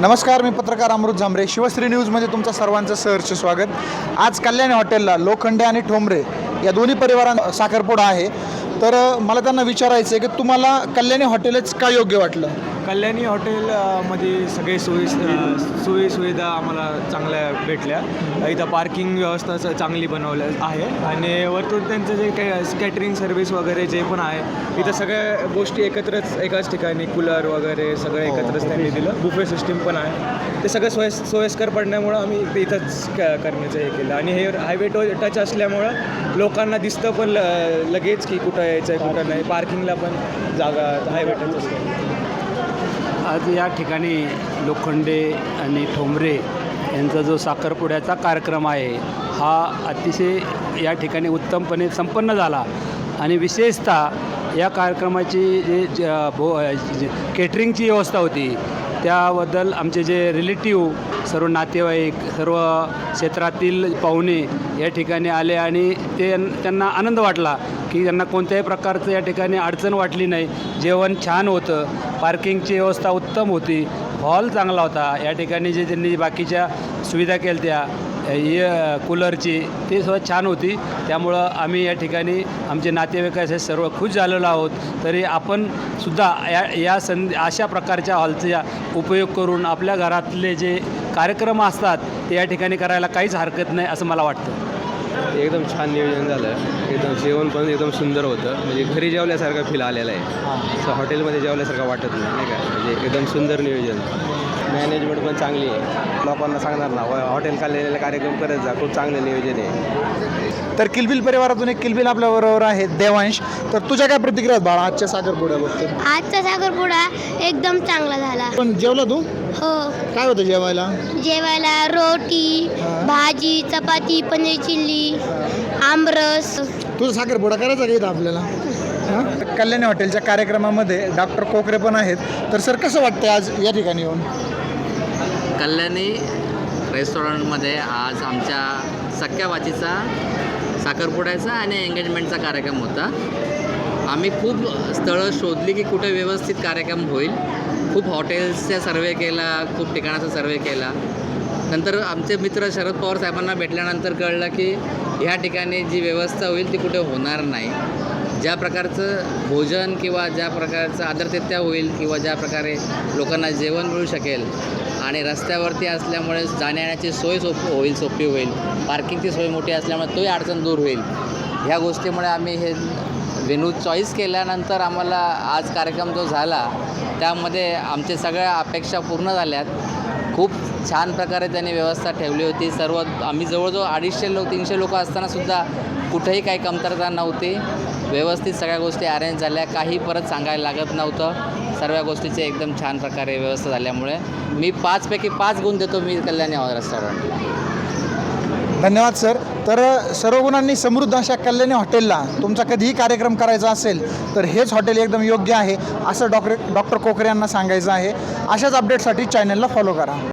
नमस्कार मी पत्रकार अमृत झांबरे शिवश्री न्यूजमध्ये तुमचं सर्वांचं सहर्ष स्वागत. आज कल्याणी हॉटेलला लोखंडे आणि ठोंबरे या दोन्ही परिवारां साखरपुडा आहे. तर मला त्यांना विचारायचं आहे की तुम्हाला कल्याणी हॉटेलच का योग्य वाटलं? कल्याणी हॉटेल अ, मध्ये सगळे सोयी सोयी सुविधा आम्हाला चांगल्या भेटल्या. इथं पार्किंग व्यवस्था चांगली बनवल्या आहे. आणि वरतून त्यांचं जे काही कॅटरिंग सर्व्हिस वगैरे जे पण आहे इथं सगळ्या गोष्टी एकत्रच एकाच ठिकाणी कूलर वगैरे सगळं एकत्रच त्यांनी दिलं. बुफे सिस्टीम पण आहे. ते सगळं सोयी सोयीस्कर पडण्यामुळं आम्ही ते इथंच क- करण्याचं हे केलं. आणि हे हायवे टो टच असल्यामुळं लोकांना दिसतं पण ल- लगेच की कुठं यायचं आहे कुठं नाही. पार्किंगला पण जागा हायवे टच असतं. आज या ठिकाणी लोखंडे आणि ठोंबरे यांचा जो साखरपुड्याचा कार्यक्रम आहे हा अतिशय या ठिकाणी उत्तमपणे संपन्न झाला. आणि विशेषतः या कार्यक्रमाची जे ज- भो जे- केटरिंगची व्यवस्था होती त्याबद्दल आमचे जे रिलेटिव्ह सर्व नातेवाईक सर्व क्षेत्रातील पाहुणे या ठिकाणी आले आणि ते त्यांना आनंद वाटला. की त्यांना कोणत्याही प्रकारचं या ठिकाणी अडचण वाटली नाही. जेवण छान होतं. पार्किंगची व्यवस्था उत्तम होती. हॉल चांगला होता. या ठिकाणी जे त्यांनी बाकीच्या सुविधा केल्या त्या कूलरची ती सुद्धा छान होती. त्यामुळं आम्ही या ठिकाणी आमचे नातेवाईक असे सर्व खुश झालेलो आहोत. तरी आपण सुद्धा या या संधी अशा प्रकारच्या हॉलचा उपयोग करून आपल्या घरातले जे कार्यक्रम असतात ते या ठिकाणी करायला काहीच हरकत नाही असं मला वाटतं. एकदम छान नियोजन झालं. एकदम जेवण पण एकदम सुंदर होतं. म्हणजे घरी जेवल्यासारखं फील आलेलं आहे. असं हॉटेलमध्ये जेवल्यासारखं वाटत नाही नाही का? म्हणजे एकदम सुंदर नियोजन. मॅनेजमेंट पण चांगली आहे. लोकांना सांगणार ना हॉटेल काढलेले कार्यक्रम करत जा. खूप चांगलं नियोजन आहे. तर किलबिल परिवारातून एक किलबिल आपल्याबरोबर आहे देवांश. तर तुझ्या काय प्रतिक्रिया बाळा? आजच्या साखरपुड्याबद्दल आजचा साखरपुडा एकदम चांगला झाला. पण जेवला तू? हो. काय होतं जेवायला? जेवायला रोटी भाजी चपाती पनीर चिल्ली आमरस. तुझा साखरपुडा करायचा का इथं आपल्याला? हां? कल्याणी हॉटेलच्या कार्यक्रमामध्ये डॉक्टर कोकरे पण आहेत. तर सर कसं वाटतं आज या ठिकाणी येऊन? कल्याणी रेस्टॉरंटमध्ये आज आमच्या सख्या वाचीचा साखरपुड्याचा आणि एंगेजमेंटचा कार्यक्रम होता. आम्ही खूप स्थळं शोधली की कुठे व्यवस्थित कार्यक्रम होईल. खूप हॉटेल्सचा सर्वे केला खूप ठिकाणाचा सर्वे केला. नंतर आमचे मित्र शरद पवार साहेबांना भेटल्यानंतर कळलं की ह्या ठिकाणी जी व्यवस्था होईल ती कुठे होणार नाही. ज्या प्रकारचं भोजन किंवा ज्या प्रकारचं आदरतिथ्य होईल किंवा ज्या प्रकारे लोकांना जेवण मिळू शकेल आणि रस्त्यावरती असल्यामुळे जाण्यायेण्याची सोय सोप होईल सोपी होईल पार्किंगची सोय मोठी असल्यामुळे तोही अडचण दूर होईल. ह्या गोष्टीमुळे आम्ही हे वेन्यू चॉईस केल्यानंतर आम्हाला आज कार्यक्रम जो झाला त्यामध्ये आमच्या सगळ्या अपेक्षा पूर्ण झाल्यात. खूप छान प्रकारे त्यांनी व्यवस्था ठेवली होती. सर्व आम्ही जवळजवळ अडीचशे लोक तीनशे लोक असतानासुद्धा कुठेही काही कमतरता नव्हती. व्यवस्थित सगळ्या गोष्टी अरेंज झाल्या. काही परत सांगायला लागत नव्हतं. सर्व गोष्टीचे एकदम छान प्रकारे व्यवस्था झाल्यामुळे. मी पाचपैकी पाच गुण देतो मी कल्याणी रेस्टॉरंटला धन्यवाद सर तर सर्व गुणांनी समृद्ध अशा कल्याणी हॉटेलला तुमचा कधीही कार्यक्रम करायचा असेल तर हेच हॉटेल एकदम योग्य आहे असं डॉक्टर डॉक्टर कोकरे यांना सांगायचं आहे. अशाच अपडेटसाठी चॅनलला फॉलो करा.